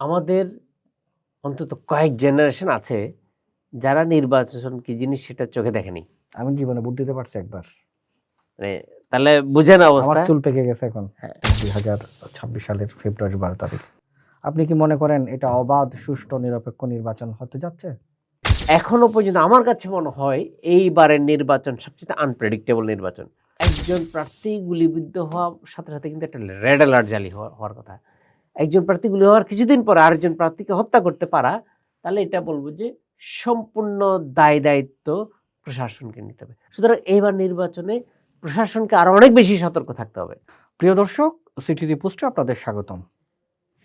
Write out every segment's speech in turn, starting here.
আমাদের অন্তত কয়েক জেনারেশন আছে যারা নির্বাচন কি জিনিস সেটা চোখে দেখেনি। আমি জীবনে ভোট দিতে পারছি একবার। মানে তাহলে বুঝেন আমার অবস্থা। চুল পেকে গেছে এখন। হ্যাঁ। দুই হাজার ছাব্বিশ সালের ফেব্রুয়ারি বারো তারিখ। আপনি কি মনে করেন এটা অবাধ সুষ্ঠু নিরপেক্ষ নির্বাচন হতে যাচ্ছে? এখনও পর্যন্ত আমার কাছে মনে হয় এইবারের নির্বাচন সবচেয়ে আনপ্রেডিক্টেবল নির্বাচন। একজন প্রার্থী গুলিবিদ্ধ হওয়ার সাথে সাথে কিন্তু একটা রেড অ্যালার্ট জালি হওয়ার কথা। একজন প্রার্থী গুলি হওয়ার কিছুদিন পর আরেকজন প্রার্থীকে হত্যা করতে পারা, তাহলে এটা বলব যে সম্পূর্ণ দায় দায়িত্ব প্রশাসনকে নিতে হবে। সুতরাং এইবার নির্বাচনে প্রশাসনকে আরও অনেক বেশি সতর্ক থাকতে হবে। প্রিয় দর্শক, সিটিজি পোস্টে আপনাদের স্বাগতম।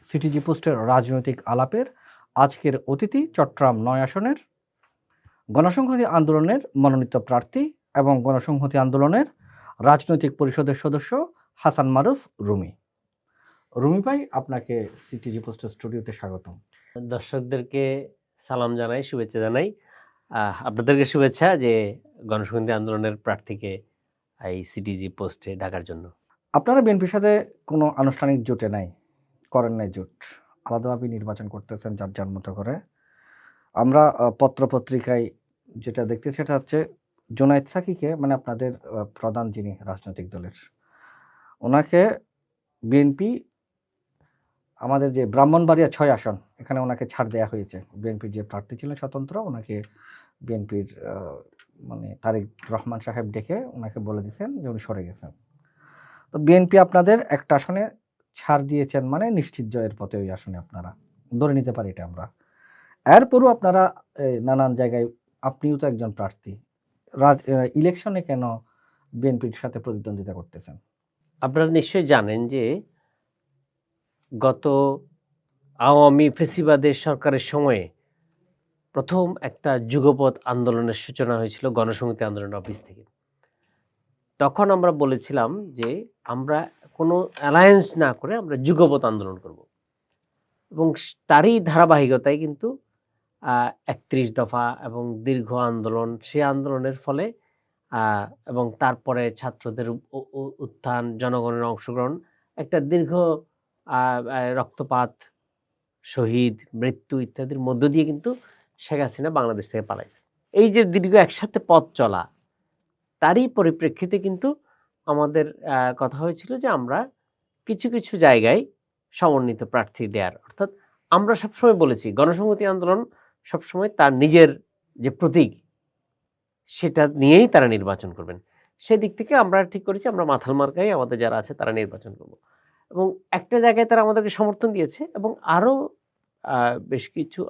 সিটিজি পোস্টের রাজনৈতিক আলাপের আজকের অতিথি চট্টগ্রাম নয় আসনের গণসংহতি আন্দোলনের মনোনীত প্রার্থী এবং গণসংহতি আন্দোলনের রাজনৈতিক পরিষদের সদস্য হাসান মারুফ রুমি। রুমি ভাই আপনাকে সিটিজি পোস্টের স্টুডিওতে স্বাগতম। দর্শকদেরকে সালাম জানাই শুভেচ্ছা জানাই। আপনাদেরকে শুভেচ্ছা যে গণসংহতি আন্দোলনের প্রার্থীকে এই সিটিজি পোস্টে ডাকার জন্য। আপনারা বিএনপির সাথে কোনো আনুষ্ঠানিক জোটে নাই করেন নাই জোট। আলাদাভাবে নির্বাচন করতেছেন যার যার মতো করে। আমরা পত্রপত্রিকায় যেটা দেখতে সেটা হচ্ছে জোনায়েদ সাকিকে মানে আপনাদের প্রধান যিনি রাজনৈতিক দলের ওনাকে বিএনপি আমাদের যে ব্রাহ্মণবাড়িয়া ছয় আসন, এখানে ওনাকে ছাড় দেওয়া হয়েছে। বিএনপির যে প্রার্থী ছিলেন স্বতন্ত্র, ওনাকে বিএনপির মানে তারেক রহমান সাহেব ডেকে ওনাকে বলে দিয়েছেন যে উনি সরে গেছেন। তো বিএনপি আপনাদের একটা আসনে ছাড় দিয়েছেন মানে নিশ্চিত জয়ের পথে ওই আসনে আপনারা। ধরে নিতে পারি এটা আমরা। এরপরও আপনারা নানান জায়গায়, আপনিও তো একজন প্রার্থী। রাজ ইলেকশনে কেন বিএনপির সাথে প্রতিদ্বন্দ্বিতা করতেছেন? আপনারা নিশ্চয়ই জানেন যে গত আওয়ামী ফেসিবাদের সরকারের সময়ে প্রথম একটা যুগপৎ আন্দোলনের সূচনা হয়েছিল, গণসংহতি আন্দোলন অফিস থেকে। তখন আমরা বলেছিলাম যে আমরা কোনো অ্যালায়েন্স না করে আমরা যুগপৎ আন্দোলন করব। এবং তারই ধারাবাহিকতায় কিন্তু একত্রিশ দফা এবং দীর্ঘ আন্দোলন, সেই আন্দোলনের ফলে এবং তারপরে ছাত্রদের উত্থান, জনগণের অংশগ্রহণ, একটা দীর্ঘ রক্তপাত, শহীদ, মৃত্যু ইত্যাদির মধ্য দিয়ে কিন্তু শেখ হাসিনা বাংলাদেশ থেকে পালাইছে। এই যে দীর্ঘ একসাথে পথ চলা, তারই পরিপ্রেক্ষিতে কিন্তু আমাদের কথা হয়েছিল যে আমরা কিছু কিছু জায়গায় সমন্বিত প্রার্থী দেওয়ার অর্থাৎ আমরা সবসময় বলেছি, গণসংহতি আন্দোলন সবসময় তার নিজের যে প্রতীক, সেটা নিয়েই তারা নির্বাচন করবেন। সেই দিক থেকে আমরা ঠিক করেছি, আমরা মাথাল মার্কাই আমাদের যারা আছে তারা নির্বাচন করব। এবং একটা জায়গায় তারা আমাদেরকে সমর্থন দিয়েছে এবং আরও বেশ কিছু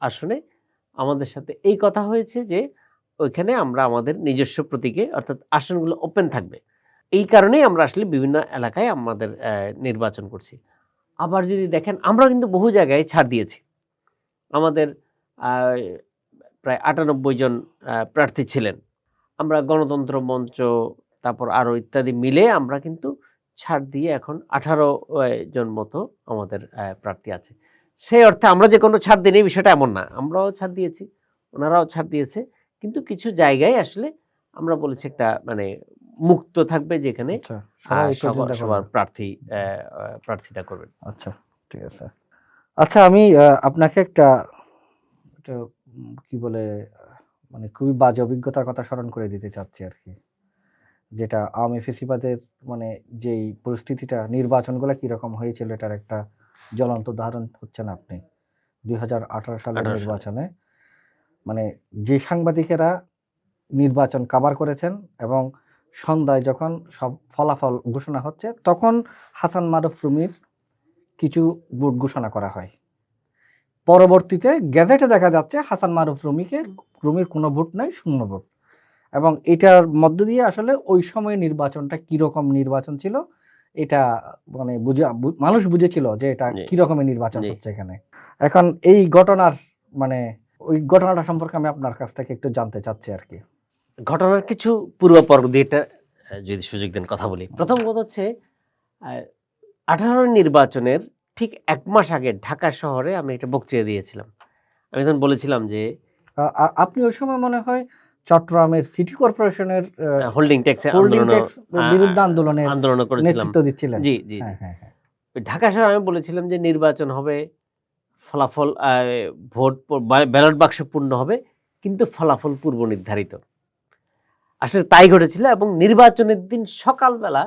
আসনে আমাদের সাথে এই কথা হয়েছে যে ওইখানে আমরা আমাদের নিজস্ব প্রতীকে অর্থাৎ আসনগুলো ওপেন থাকবে। এই কারণেই আমরা আসলে বিভিন্ন এলাকায় আমাদের নির্বাচন করছি। আবার যদি দেখেন, আমরা কিন্তু বহু জায়গায় ছাড় দিয়েছি। আমাদের প্রায় আটানব্বই জন প্রার্থী ছিলেন। আমরা গণতন্ত্র মঞ্চ, তারপর আরও ইত্যাদি মিলে আমরা কিন্তু ছাড় দিয়ে এখন আঠারো জন মতো আমাদের প্রার্থী আছে। সেই অর্থে আমরা যে কোনো ছাড় দিই বিষয়টা এমন না। আমরাও ছাড় দিয়েছি ওনারাও ছাড় দিয়েছে। কিন্তু কিছু জায়গায় আসলে আমরা বলেছি একটা মানে মুক্ত থাকবে যেখানে আচ্ছা সবার। প্রার্থী আহ, করবেন। আচ্ছা ঠিক আছে। আচ্ছা আমি আপনাকে একটা একটা কি বলে মানে খুবই বাজে অভিজ্ঞতার কথা স্মরণ করে দিতে চাচ্ছি আর কি। যেটা আওয়ামী ফেসিবাদের মানে যেই পরিস্থিতিটা নির্বাচনগুলো কীরকম হয়েছিল এটার একটা জ্বলন্ত উদাহরণ হচ্ছেন আপনি। দুই হাজার আঠারো সালের নির্বাচনে মানে যে সাংবাদিকেরা নির্বাচন কাবার করেছেন এবং সন্ধ্যায় যখন সব ফলাফল ঘোষণা হচ্ছে তখন হাসান মারুফ রুমির কিছু ভোট ঘোষণা করা হয়। পরবর্তীতে গ্যাজেটে দেখা যাচ্ছে হাসান মারুফ রুমিকে রুমির কোনো ভোট নাই শূন্য ভোট। এবং এটার মধ্য দিয়ে আসলে ওই সময় নির্বাচনটা কীরকম নির্বাচন ছিল এটা মানে বুঝে মানুষ বুঝেছিল যে এটা। কিরকমের নির্বাচন হচ্ছে এখানে। এখন এই ঘটনার মানে ওই ঘটনাটা সম্পর্কে আমি আপনার কাছ থেকে একটু জানতে চাচ্ছি আর কি। ঘটনার কিছু পূর্বপর্ব দিয়ে এটা যদি সুযোগ দেন কথা বলি। প্রথম কথা হচ্ছে আঠারো নির্বাচনের ঠিক এক মাস আগে ঢাকা শহরে আমি একটা বক্তৃতা দিয়েছিলাম। আমি তখন বলেছিলাম যে আপনি ওই সময় মনে হয় চট্টগ্রামের সিটি কর্পোরেশনের হোল্ডিং ট্যাক্স হোল্ডিং ট্যাক্স বিরুদ্ধে আন্দোলনে আন্দোলন করেছিলাম। নেতৃত্ব দিচ্ছিলেন। জি জি। হ্যাঁ হ্যাঁ হ্যাঁ। ঢাকা শহরে আমি বলেছিলাম যে নির্বাচন হবে ফলাফল ভোট ব্যালট বাক্স পূর্ণ হবে কিন্তু ফলাফল পূর্ব নির্ধারিত। আসলে তাই ঘটেছিল এবং নির্বাচনের দিন সকালবেলা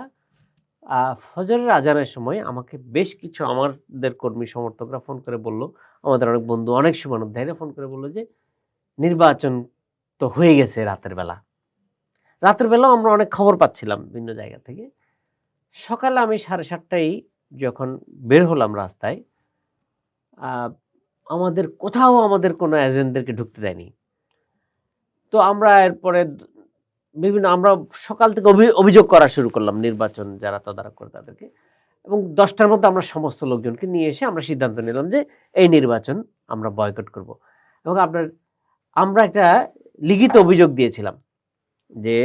ফজরের আজানের সময় আমাকে বেশ কিছু আমাদের কর্মী সমর্থকরা ফোন করে বলল আমাদের অনেক বন্ধু অনেক শুভানুধ্যায়ীরা ফোন করে বলল যে নির্বাচন তো হয়ে গেছে রাতের বেলা। রাতের বেলাও আমরা অনেক খবর পাচ্ছিলাম বিভিন্ন জায়গা থেকে। সকালে আমি সাড়ে সাতটায় যখন বের হলাম রাস্তায় আমাদের কোথাও আমাদের কোনো এজেন্টদেরকে ঢুকতে দেয়নি। তো আমরা এরপরে বিভিন্ন, আমরা সকাল থেকে অভি- অভিযোগ করা শুরু করলাম নির্বাচন যারা তদারক করে তাদেরকে। এবং দশটার মধ্যে আমরা সমস্ত লোকজনকে নিয়ে এসে আমরা সিদ্ধান্ত নিলাম যে এই নির্বাচন আমরা বয়কট করব। এবং আপনার, আমরা একটা লিখিত অভিযোগ দিয়েছিলাম যে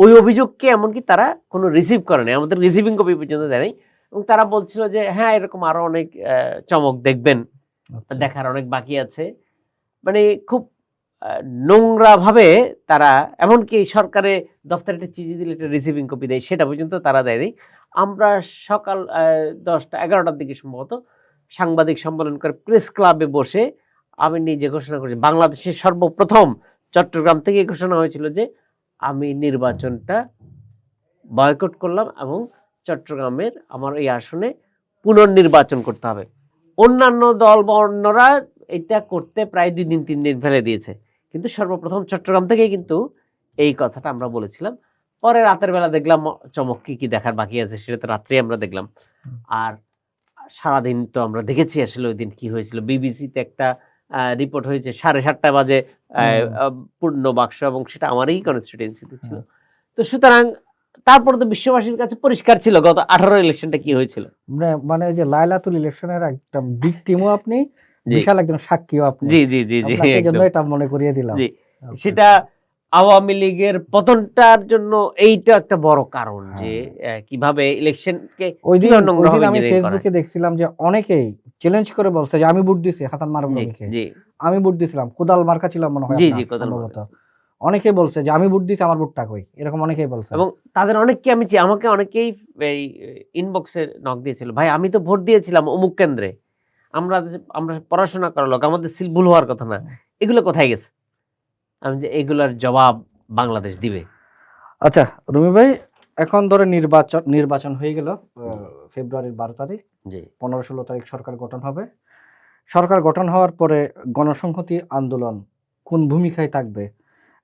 ওই অভিযোগকে এমনকি তারা কোনো রিসিভ করে নাই। আমাদের রিসিভিং কপি পর্যন্ত দেয় এবং তারা বলছিল যে হ্যাঁ এরকম আরও অনেক চমক দেখবেন। আচ্ছা। দেখার অনেক বাকি আছে। মানে খুব নোংরা ভাবে তারা এমনকি সরকারে দপ্তরে একটা চিঠি দিলে একটা রিসিভিং কপি দেয় সেটা পর্যন্ত তারা দেয়নি। আমরা সকাল দশটা এগারোটার দিকে সম্ভবত সাংবাদিক সম্মেলন করে প্রেস ক্লাবে বসে আমি নিজে ঘোষণা করেছি। বাংলাদেশের সর্বপ্রথম চট্টগ্রাম থেকে ঘোষণা হয়েছিল যে আমি নির্বাচনটা বয়কট করলাম এবং চট্টগ্রামের আমার এই আসনে পুনর্নির্বাচন করতে হবে। অন্যান্য দল বা অন্যরা এটা করতে প্রায় দুই দিন তিন দিন ফেলে দিয়েছে। কিন্তু সর্বপ্রথম চট্টগ্রাম থেকেই কিন্তু এই কথাটা আমরা বলেছিলাম। পরে রাতের বেলা দেখলাম চমক কি কি দেখার বাকি আছে সেটা তো রাত্রে আমরা দেখলাম। আর সারাদিন তো আমরা দেখেছি আসলে ওই দিন কি হয়েছিল। বিবিসিতে একটা রিপোর্ট হয়েছে সাড়ে সাতটা বাজে পূর্ণ বাক্স এবং সেটা আমারই কনস্টিটিউয়েন্সিতে ছিল। তো সুতরাং তারপর তো বিশ্ববাসীর কাছে পরিষ্কার ছিল গত আঠারো ইলেকশনটা কি হয়েছিল? মানে- ওই যে লাইলাতুল ইলেকশনের একটা বিগ টিমও আপনি বিশাল একজন সাক্ষীও আপনি। জি জি জি জি এটা মনে করিয়ে দিলাম। জি। সেটা আওয়ামী লীগের পতনটার জন্য এইটা একটা বড় কারণ যে কীভাবে ইলেকশনকে ওই দিন আমি ফেসবুকে দেখছিলাম যে অনেকেই চ্যালেঞ্জ করে বলছে যে আমি ভোট দিছি হাসান মারুফ জি, আমি ভোট দিছিলাম কোদাল মার্কা ছিল মনে হয় জি, জি, কোদাল মার্কা। অনেকেই বলছে যে আমি ভোট দিছি আমার ভোটটা কই? এরকম অনেকেই বলছে। এবং তাদের অনেককে আমি চি- আমাকে অনেকেই এই ইনবক্সে নক দিয়েছিল ভাই আমি তো ভোট দিয়েছিলাম অমুক কেন্দ্রে। আমরা আমরা পড়াশোনা করার লোক আমাদের সিল ভুল হওয়ার কথা না। এগুলো কোথায় গেছে? আমি যে এগুলোর জবাব বাংলাদেশ দিবে। আচ্ছা রুমি ভাই এখন ধরে নির্বাচন নির্বাচন হয়ে গেল ফেব্রুয়ারির বারো তারিখ। জি। পনেরো ষোলো তারিখ সরকার গঠন হবে। সরকার গঠন হওয়ার পরে গণসংহতি আন্দোলন কোন ভূমিকায় থাকবে?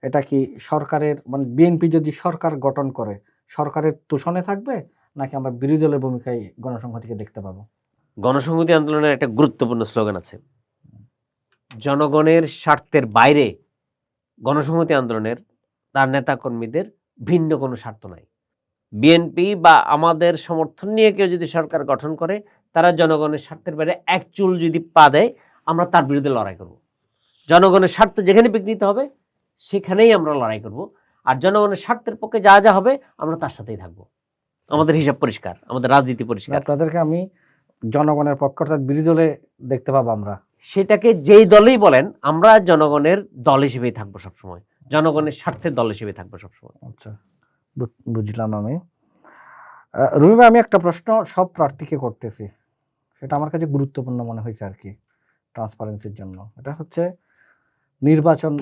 এটা কি সরকারের মানে বিএনপি যদি সরকার গঠন করে সরকারের তোষণে থাকবে? নাকি আমরা বিরোধী দলের ভূমিকায় গণসংহতিকে দেখতে পাবো? গণসংহতি আন্দোলনের একটা গুরুত্বপূর্ণ স্লোগান আছে। জনগণের স্বার্থের বাইরে গণসংহতি আন্দোলনের তার নেতাকর্মীদের ভিন্ন কোনো স্বার্থ নাই। বিএনপি বা আমাদের সমর্থন নিয়ে কেউ যদি সরকার গঠন করে, তারা জনগণের স্বার্থের বাইরে এক চুল যদি পা দেয়, আমরা তার বিরুদ্ধে লড়াই করব। জনগণের স্বার্থ যেখানে বিঘ্নিত হবে, সেখানেই আমরা লড়াই করব। আর জনগণের স্বার্থের পক্ষে যা যা হবে, আমরা তার সাথেই থাকব। আমাদের হিসাব পরিষ্কার, আমাদের রাজনীতি পরিষ্কার। আপনাদেরকে আমি জনগণের পক্ষ অর্থাৎ বিরোধী দলে দেখতে পাবো আমরা। সেটাকে যেই দলেই বলেন আমরা জনগণের দল হিসেবেই থাকব সবসময়। জনগণের স্বার্থের দল হিসেবে থাকব সবসময়। আচ্ছা বুঝলাম আমি। আহ, রুমি ভাই, আমি একটা প্রশ্ন সব প্রার্থীকে করতেছি। সেটা আমার কাছে গুরুত্বপূর্ণ মনে হয়েছে আর কি ট্রান্সপারেন্সির জন্য। এটা হচ্ছে নির্বাচন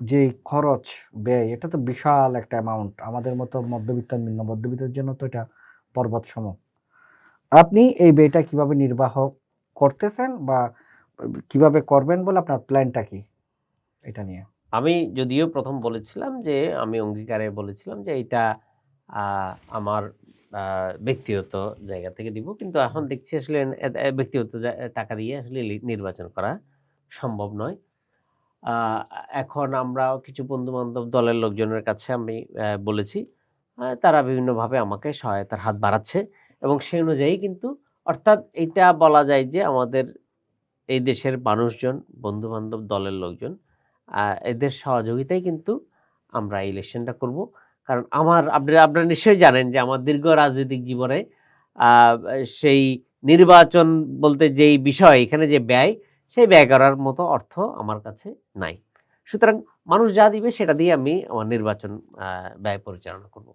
যে খরচ ব্যয় এটা তো বিশাল একটা অ্যামাউন্ট আমাদের মতো মধ্যবিত্ত নিম্ন মধ্যবিত্তের জন্য তো এটা পর্বত সম আপনি এই ব্যয়টা কীভাবে নির্বাহ করতেছেন বা কীভাবে করবেন বলে আপনার প্ল্যানটা কি? এটা নিয়ে। আমি যদিও প্রথম বলেছিলাম যে আমি অঙ্গীকারে বলেছিলাম যে এটা আমার ব্যক্তিগত জায়গা থেকে দিব। কিন্তু এখন দেখছি আসলে ব্যক্তিগত টাকা দিয়ে আসলে নির্বাচন করা সম্ভব নয়। এখন আমরা কিছু বন্ধু বান্ধব দলের লোকজনের কাছে আমি বলেছি তারা বিভিন্নভাবে আমাকে সহায়তার হাত বাড়াচ্ছে। এবং সেই অনুযায়ী কিন্তু অর্থাৎ এটা বলা যায় যে আমাদের এই দেশের মানুষজন বন্ধু বান্ধব দলের লোকজন এদের সহযোগিতায় কিন্তু আমরা ইলেকশনটা করব। কারণ আমার, আপনারা আপনারা নিশ্চয়ই জানেন যে আমার দীর্ঘ রাজনৈতিক জীবনে সেই নির্বাচন বলতে যেই বিষয়, এখানে যে ব্যয়, সেই ব্যয় করার মতো অর্থ আমার কাছে নাই। সুতরাং মানুষ যা দিবে সেটা দিয়ে আমি আমার নির্বাচন ব্যয় পরিচালনা করব।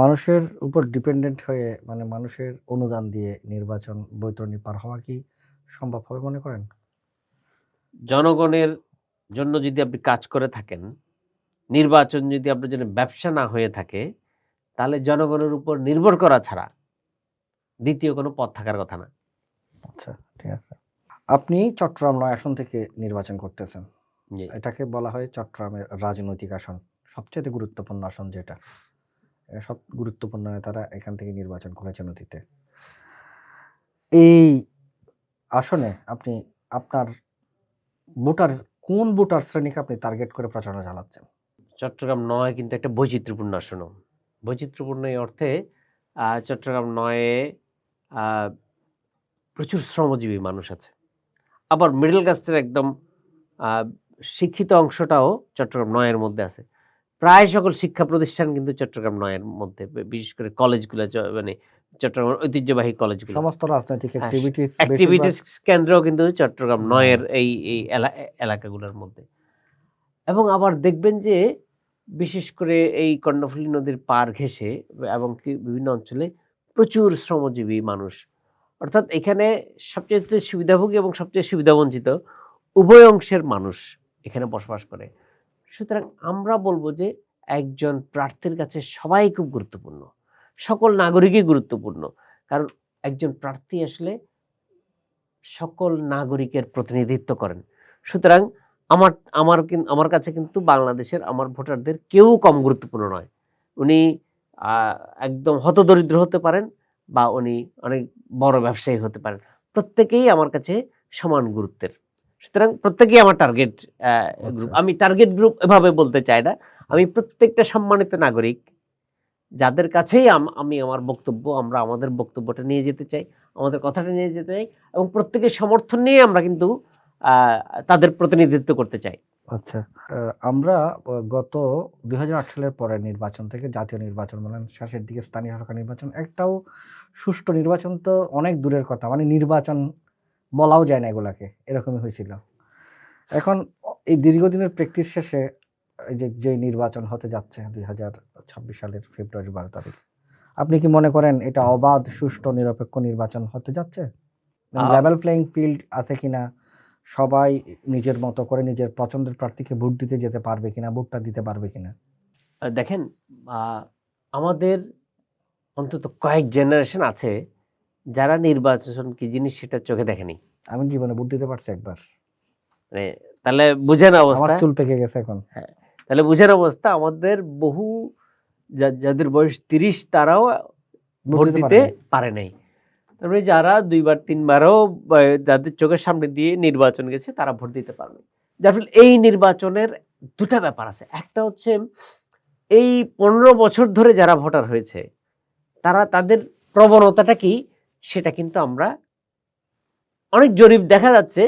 মানুষের উপর ডিপেন্ডেন্ট হয়ে মানে মানুষের অনুদান দিয়ে নির্বাচন বৈতরণী পার হওয়া কি সম্ভব হবে মনে করেন? জনগণের জন্য যদি আপনি কাজ করে থাকেন নির্বাচন যদি আপনার জন্য ব্যবসা না হয়ে থাকে তাহলে জনগণের উপর নির্ভর করা ছাড়া দ্বিতীয় কোনো পথ থাকার কথা না। আচ্ছা ঠিক আছে। আপনি চট্টগ্রাম নয় আসন থেকে নির্বাচন করতেছেন। এটাকে বলা হয় চট্টগ্রামের রাজনৈতিক আসন। সবচেয়ে গুরুত্বপূর্ণ আসন যেটা? সব গুরুত্বপূর্ণ নেতারা এখান থেকে নির্বাচন করেছেন অতীতে। এই আসনে আপনি আপনার ভোটার, কোন ভোটার শ্রেণীকে আপনি টার্গেট করে প্রচারণা চালাচ্ছেন চট্টগ্রাম নয় কিন্তু একটা বৈচিত্র্যপূর্ণ আসন বৈচিত্র্যপূর্ণ এই অর্থে চট্টগ্রাম নয়ে প্রচুর শ্রমজীবী মানুষ আছে। আবার মিডল কাস্টের একদম শিক্ষিত অংশটাও চট্টগ্রাম নয়ের মধ্যে আছে। প্রায় সকল শিক্ষা প্রতিষ্ঠান কিন্তু চট্টগ্রাম নয়ের মধ্যে বিশেষ করে কলেজগুলো মানে চট্টগ্রাম ঐতিহ্যবাহী কলেজগুলো। সমস্ত রাজনৈতিক অ্যাক্টিভিটিস অ্যাক্টিভিটিস কেন্দ্রও কিন্তু চট্টগ্রাম নয়ের এই এই এলা- এলাকাগুলোর মধ্যে। এবং আবার দেখবেন যে বিশেষ করে এই কর্ণফুলী নদীর পার ঘেঁষে এবং কি বিভিন্ন অঞ্চলে প্রচুর শ্রমজীবী মানুষ। অর্থাৎ এখানে সবচেয়ে সুবিধাভোগী এবং সবচেয়ে সুবিধাবঞ্চিত উভয় অংশের মানুষ এখানে বসবাস করে। সুতরাং আমরা বলব যে একজন প্রার্থীর কাছে সবাই খুব গুরুত্বপূর্ণ। সকল নাগরিকই গুরুত্বপূর্ণ। কারণ একজন প্রার্থী আসলে সকল নাগরিকের প্রতিনিধিত্ব করেন। সুতরাং আমার আমার আমার কাছে কিন্তু বাংলাদেশের আমার ভোটারদের কেউ কম গুরুত্বপূর্ণ নয়। উনি একদম হতদরিদ্র হতে পারেন বা উনি অনেক বড় ব্যবসায়ী হতে পারেন। প্রত্যেকেই আমার কাছে সমান গুরুত্বের। সুতরাং প্রত্যেকেই আমার টার্গেট গ্রুপ আচ্ছা। আমি টার্গেট গ্রুপ এভাবে বলতে চাই না। আমি প্রত্যেকটা সম্মানিত নাগরিক যাদের কাছেই আমি আমার বক্তব্য আমরা আমাদের বক্তব্যটা নিয়ে যেতে চাই আমাদের কথাটা নিয়ে যেতে চাই এবং প্রত্যেকের সমর্থন নিয়ে আমরা কিন্তু তাদের প্রতিনিধিত্ব করতে চাই। আচ্ছা আমরা গত দুই হাজার আট সালের পরে নির্বাচন থেকে জাতীয় নির্বাচন বলেন শেষের দিকে স্থানীয় সরকার নির্বাচন একটাও সুষ্ঠু নির্বাচন তো অনেক দূরের কথা মানে নির্বাচন বলাও যায় না এগুলাকে এরকমই হয়েছিল। এখন এই দীর্ঘদিনের প্র্যাকটিস শেষে এই যে যে নির্বাচন হতে যাচ্ছে দুই হাজার ছাব্বিশ সালের ফেব্রুয়ারি বারো তারিখ আপনি কি মনে করেন এটা অবাধ সুষ্ঠু নিরপেক্ষ নির্বাচন হতে যাচ্ছে? লেভেল প্লেইং ফিল্ড আছে কিনা সবাই নিজের মতো করে নিজের পছন্দের প্রার্থীকে ভোট দিতে যেতে পারবে কিনা ভোটটা দিতে পারবে কিনা? দেখেন আমাদের অন্তত কয়েক জেনারেশন আছে যারা নির্বাচন কি জিনিস সেটা চোখে দেখেনি? আমি জীবনে ভোট দিতে পারছি একবার। মানে তাহলে বুঝেন অবস্থা। চুল পেকে গেছে এখন। তাহলে বুঝেন অবস্থা আমাদের বহু যাদের বয়স তিরিশ তারাও ভোট দিতে দিতে পারে নাই। তারপরে যারা দুইবার তিনবারও যাদের চোখের সামনে দিয়ে নির্বাচন গেছে তারা ভোট দিতে পারবে। যার ফলে এই নির্বাচনের দুটা ব্যাপার আছে। একটা হচ্ছে এই পনেরো বছর ধরে যারা ভোটার হয়েছে তারা তাদের প্রবণতাটা কি? সেটা কিন্তু আমরা অনেক জরিপ দেখা যাচ্ছে,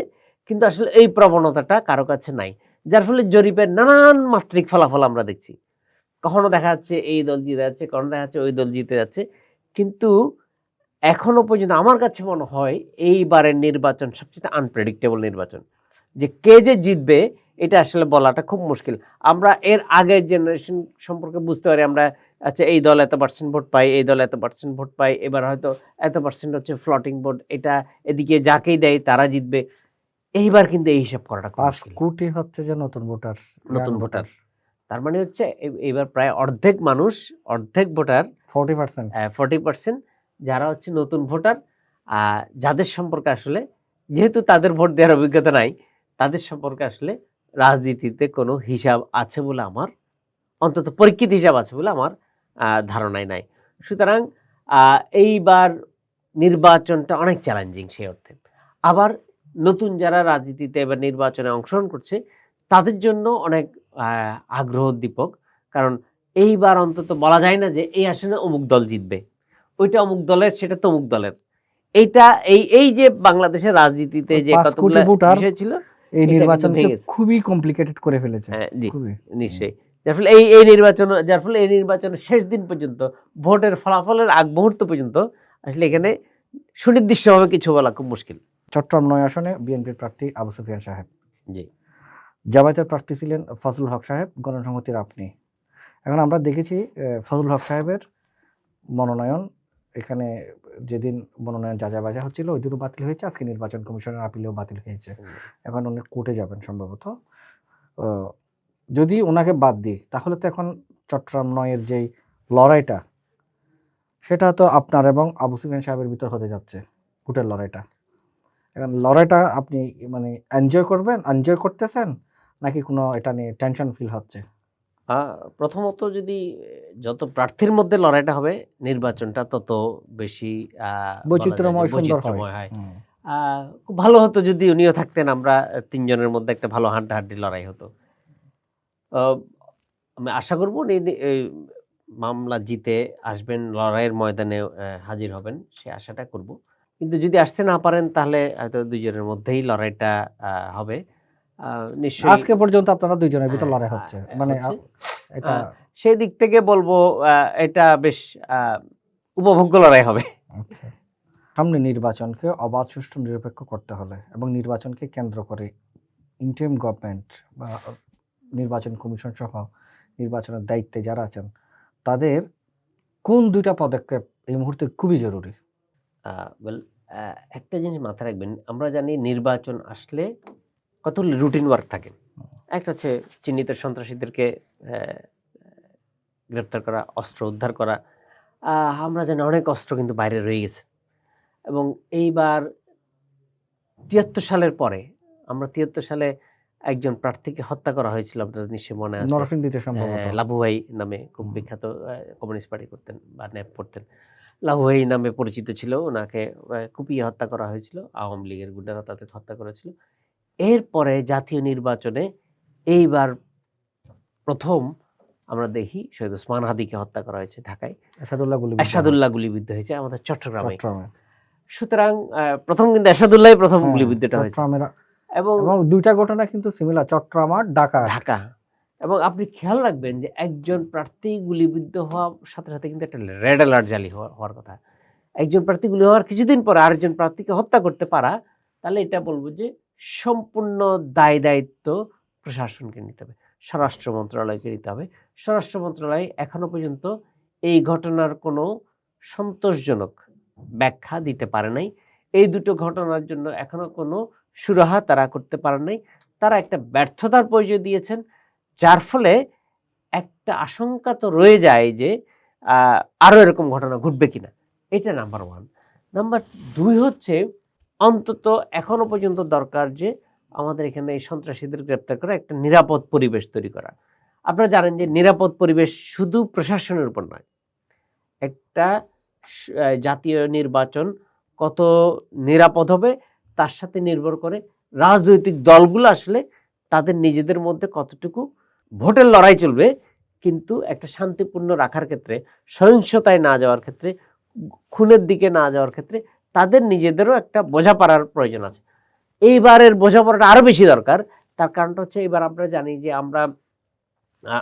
কিন্তু আসলে এই প্রবণতাটা কারও কাছে নাই। যার ফলে জরিপের নানান মাত্রিক ফলাফল আমরা দেখছি। কখনো দেখা যাচ্ছে এই দল জিতে যাচ্ছে, কখনো দেখা যাচ্ছে ওই দল জিতে যাচ্ছে। কিন্তু এখনও পর্যন্ত আমার কাছে মনে হয় এইবারের নির্বাচন সবচেয়ে আনপ্রেডিক্টেবল নির্বাচন। যে কে যে জিতবে, এটা আসলে বলাটা খুব মুশকিল। আমরা এর আগের জেনারেশন সম্পর্কে বুঝতে পারি, আমরা আচ্ছা এই দল এত পার্সেন্ট ভোট পাই এই দল এত পার্সেন্ট ভোট পাই এবার হয়তো এত পার্সেন্ট হচ্ছে ফ্লটিং ভোট এটা এদিকে যাকেই দেয় তারা জিতবে। এইবার কিন্তু এই হিসাব করাটা পাঁচ কোটি হচ্ছে যে নতুন ভোটার নতুন ভোটার। তার মানে হচ্ছে এবার প্রায় অর্ধেক মানুষ অর্ধেক ভোটার ফোর্টি পার্সেন্ট। হ্যাঁ ফর্টি পার্সেন্ট যারা হচ্ছে নতুন ভোটার আহ, যাদের সম্পর্কে আসলে যেহেতু তাদের ভোট দেওয়ার অভিজ্ঞতা নাই তাদের সম্পর্কে আসলে রাজনীতিতে কোনো হিসাব আছে বলে আমার অন্তত পরীক্ষিত হিসাব আছে বলে আমার ধারণায় নাই। সুতরাং এইবার নির্বাচনটা অনেক চ্যালেঞ্জিং সেই অর্থে। আবার নতুন যারা রাজনীতিতে এবার নির্বাচনে অংশগ্রহণ করছে তাদের জন্য অনেক আগ্রহ উদ্দীপক। কারণ এইবার অন্তত বলা যায় না যে এই আসনে অমুক দল জিতবে। ওইটা অমুক দলের সেটা তমুক দলের। এইটা এই এই যে বাংলাদেশের রাজনীতিতে যে কতগুলো বিষয় ছিল এই নির্বাচন। খুবই কমপ্লিকেটেড করে ফেলেছে। হ্যাঁ, জি নিশ্চয়ই। যার ফলে এই এই নির্বাচন যার ফলে এই নির্বাচনের শেষ দিন পর্যন্ত ভোটের ফলাফলের আগ মুহূর্ত পর্যন্ত আসলে এখানে সুনির্দিষ্টভাবে কিছু বলা খুব মুশকিল। চট্টগ্রাম নয় আসনে বিএনপির প্রার্থী আবু সুফিয়ান সাহেব। জি। জামায়াতের প্রার্থী ছিলেন ফজল হক সাহেব গণসংহতির আপনি। এখন আমরা দেখেছি ফজল হক সাহেবের মনোনয়ন এখানে যেদিন মনোনয়ন যা যা বাজা হচ্ছিল ওই দিনও বাতিল হয়েছে আজকে নির্বাচন কমিশনের আপিলেও বাতিল হয়েছে। এখন উনি কোর্টে যাবেন সম্ভবত। যদি ওনাকে বাদ দিই তাহলে তো এখন চট্টগ্রাম নয়ের যেই লড়াইটা সেটা তো আপনার এবং আবু সুফিয়ান সাহেবের ভিতর হতে যাচ্ছে কোর্টের লড়াইটা। এখন লড়াইটা আপনি মানে এনজয় করবেন এনজয় করতেছেন নাকি কোনো এটা নিয়ে টেনশন ফিল হচ্ছে? প্রথমত যদি যত প্রার্থীর মধ্যে লড়াইটা হবে নির্বাচনটা তত বেশি বৈচিত্র্যময় সুন্দর হয়। খুব ভালো হতো যদি উনিও থাকতেন আমরা তিনজনের মধ্যে একটা ভালো হাড্ডাহাড্ডি লড়াই হতো। আমি আশা করব উনি এই মামলা জিতে আসবেন লড়াইয়ের ময়দানে হাজির হবেন সে আশাটা করব। কিন্তু যদি আসতে না পারেন তাহলে হয়তো দুইজনের মধ্যেই লড়াইটা হবে। নিশ্চয়ই আজকে পর্যন্ত আপনারা দুইজনের ভিতর হ্যাঁ, লড়াই হচ্ছে। হ্যাঁ, মানে এটা সেই দিক থেকে বলব এটা বেশ উপভোগ্য লড়াই হবে। আচ্ছা। সামনে নির্বাচনকে অবাধ সুষ্ঠু নিরপেক্ষ করতে হলে এবং নির্বাচনকে কেন্দ্র করে ইন্টারিম গভর্নমেন্ট বা নির্বাচন কমিশন সহ নির্বাচনের দায়িত্বে যারা আছেন, তাদের কোন দুইটা পদক্ষেপ এই মুহূর্তে খুবই জরুরি? একটা জিনিস মাথায় রাখবেন, আমরা জানি নির্বাচন আসলে কতগুলি রুটিন ওয়ার্ক থাকে। একটা হচ্ছে চিহ্নিত সন্ত্রাসীদেরকে গ্রেপ্তার করা, অস্ত্র উদ্ধার করা। আমরা জানি অনেক অস্ত্র কিন্তু বাইরে রয়ে গেছে। এবং এইবার তিয়াত্তর সালের পরে, আমরা তিয়াত্তর সালে একজন প্রার্থীকে হত্যা করা হয়েছিল আপনাদের নিশ্চয়ই মনে আছে। নরসিংদীতে সম্ভবত। হ্যাঁ, লাভুভাই নামে খুব বিখ্যাত কমিউনিস্ট পার্টি করতেন বা ন্যাপ করতেন। লাভুভাই নামে পরিচিত ছিল ওনাকে কুপিয়ে হত্যা করা হয়েছিল আওয়ামী লীগের গুন্ডারা তাদের হত্যা করেছিল। এরপরে জাতীয় নির্বাচনে এইবার প্রথম আমরা দেখি শহীদ ওসমান হাদিকে হত্যা করা হয়েছে ঢাকায়। গুলি এরশাদুল্লাহ গুলিবিদ্ধ হয়েছে আমাদের চট্টগ্রামে। সুতরাং প্রথম কিন্তু এরশাদুল্লাহ প্রথম হ্যাঁ, গুলিবিদ্ধটা হয়েছে। এবং দুইটা ঘটনা কিন্তু সিমিলার চট্টগ্রাম আর ঢাকা। ঢাকা। এবং আপনি খেয়াল রাখবেন যে একজন প্রার্থী গুলিবিদ্ধ হওয়ার সাথে সাথে কিন্তু একটা রেড অ্যালার্ট জালি হওয়া- হওয়ার কথা। একজন প্রার্থী গুলি হওয়ার কিছুদিন পর আরেকজন প্রার্থীকে হত্যা করতে পারা তাহলে এটা বলব যে সম্পূর্ণ দায় দায়িত্ব প্রশাসনকে নিতে হবে স্বরাষ্ট্র মন্ত্রণালয়কে নিতে হবে। স্বরাষ্ট্র মন্ত্রণালয় এখনও পর্যন্ত এই ঘটনার কোনো সন্তোষজনক ব্যাখ্যা দিতে পারে নাই। এই দুটো ঘটনার জন্য এখনও কোনো সুরাহা তারা করতে পারেন নাই। তারা একটা ব্যর্থতার পরিচয় দিয়েছেন যার ফলে একটা আশঙ্কা তো রয়ে যায় যে আহ, আরও এরকম ঘটনা ঘটবে কিনা। এটা নাম্বার ওয়ান নাম্বার দুই হচ্ছে অন্তত এখনও পর্যন্ত দরকার যে আমাদের এখানে এই সন্ত্রাসীদের গ্রেপ্তার করা একটা নিরাপদ পরিবেশ তৈরি করা। আপনারা জানেন যে নিরাপদ পরিবেশ শুধু প্রশাসনের উপর নয়। একটা জাতীয় নির্বাচন কত নিরাপদ হবে তার সাথে নির্ভর করে রাজনৈতিক দলগুলো আসলে তাদের নিজেদের মধ্যে কতটুকু ভোটের লড়াই চলবে, কিন্তু একটা শান্তিপূর্ণ রাখার ক্ষেত্রে, সহিংসতায় না যাওয়ার ক্ষেত্রে, খুনের দিকে না যাওয়ার ক্ষেত্রে তাদের নিজেদেরও একটা বোঝাপড়ার প্রয়োজন আছে। এইবারের বোঝাপড়াটা আরও বেশি দরকার, তার কারণটা হচ্ছে এবার আমরা জানি যে আমরা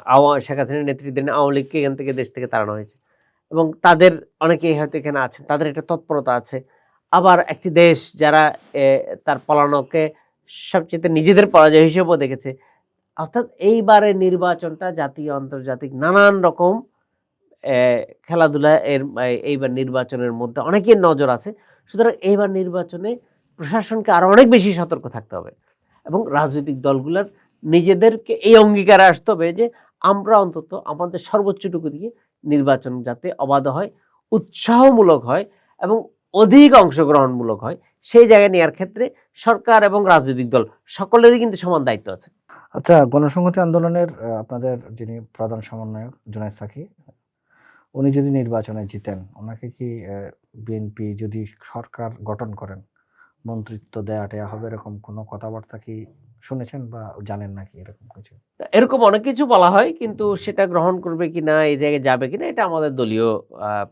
আওয়া- শেখ হাসিনার নেতৃত্বে আওয়ামী লীগকে এখান থেকে দেশ থেকে তাড়ানো হয়েছে। এবং তাদের, অনেকেই হয়তো এখানে আছেন, তাদের একটা তৎপরতা আছে। আবার একটি দেশ যারা তার পলানোকে সবচেয়ে নিজেদের পরাজয় হিসেবেও দেখেছে। অর্থাৎ এইবারে নির্বাচনটা জাতীয়, আন্তর্জাতিক নানান রকম খেলাধুলা এর এইবার নির্বাচনের মধ্যে অনেকের নজর আছে। সুতরাং এইবার নির্বাচনে প্রশাসনকে আরও অনেক বেশি সতর্ক থাকতে হবে এবং রাজনৈতিক দলগুলোর নিজেদেরকে এই অঙ্গীকারে আসতে হবে যে, আমরা অন্তত আমাদের সর্বোচ্চটুকু দিয়ে নির্বাচন যাতে অবাধ হয়, উৎসাহমূলক হয় এবং অধিক অংশগ্রহণমূলক হয়, সেই জায়গায় নেওয়ার ক্ষেত্রে সরকার এবং রাজনৈতিক দল সকলেরই কিন্তু সমান দায়িত্ব আছে। আচ্ছা গণসংহতি আন্দোলনের আপনাদের যিনি প্রধান সমন্বয়ক জুনায়দ সাকি, উনি যদি নির্বাচনে জিতেন, ওনাকে কি বিএনপি যদি সরকার গঠন করেন, মন্ত্রিত্ব দেয়া টেয়া হবে এরকম কোনো কথাবার্তা কি শুনেছেন বা জানেন নাকি এরকম কিছু? এরকম অনেক কিছু বলা হয় কিন্তু সেটা গ্রহণ করবে কিনা এই জায়গায় যাবে কিনা এটা আমাদের দলীয়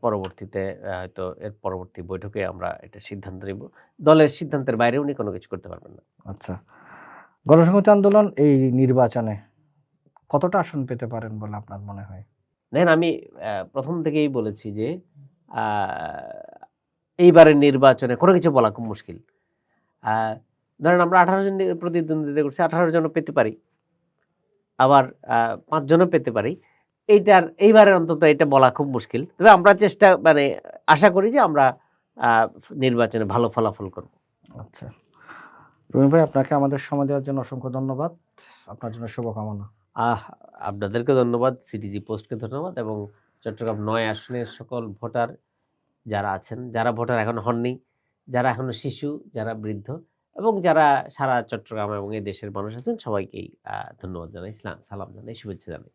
পরবর্তীতে হয়তো এর পরবর্তী বৈঠকে আমরা এটা সিদ্ধান্ত নিব। দলের সিদ্ধান্তের বাইরে উনি কোনো কিছু করতে পারবেন না। আচ্ছা। গণসংহতি আন্দোলন এই নির্বাচনে কতটা আসন পেতে পারেন বলে আপনার মনে হয়? দেখেন আমি প্রথম থেকেই বলেছি যে এইবারের নির্বাচনে কোনো কিছু বলা খুব মুশকিল। আহ, ধরেন আমরা আঠারো জন প্রতিদ্বন্দ্বিতা করছি আঠারো জনও পেতে পারি। আবার পাঁচজনও পেতে পারি। এইটার এইবারের অন্তত এটা বলা খুব মুশকিল। তবে আমরা চেষ্টা মানে আশা করি যে আমরা নির্বাচনে ভালো ফলাফল করব। আচ্ছা। রুমি ভাই আপনাকে আমাদের সময় দেওয়ার জন্য অসংখ্য ধন্যবাদ। আপনার জন্য শুভকামনা। আহ আপনাদেরকে ধন্যবাদ। সিটিজি পোস্টকে ধন্যবাদ এবং চট্টগ্রাম নয় আসনের সকল ভোটার যারা আছেন যারা ভোটার এখন হননি যারা এখনও শিশু যারা বৃদ্ধ এবং যারা সারা চট্টগ্রাম এবং এই দেশের মানুষ আছেন, সবাইকেই ধন্যবাদ জানাই ইসলাম সালাম জানাই, শুভেচ্ছা জানাই।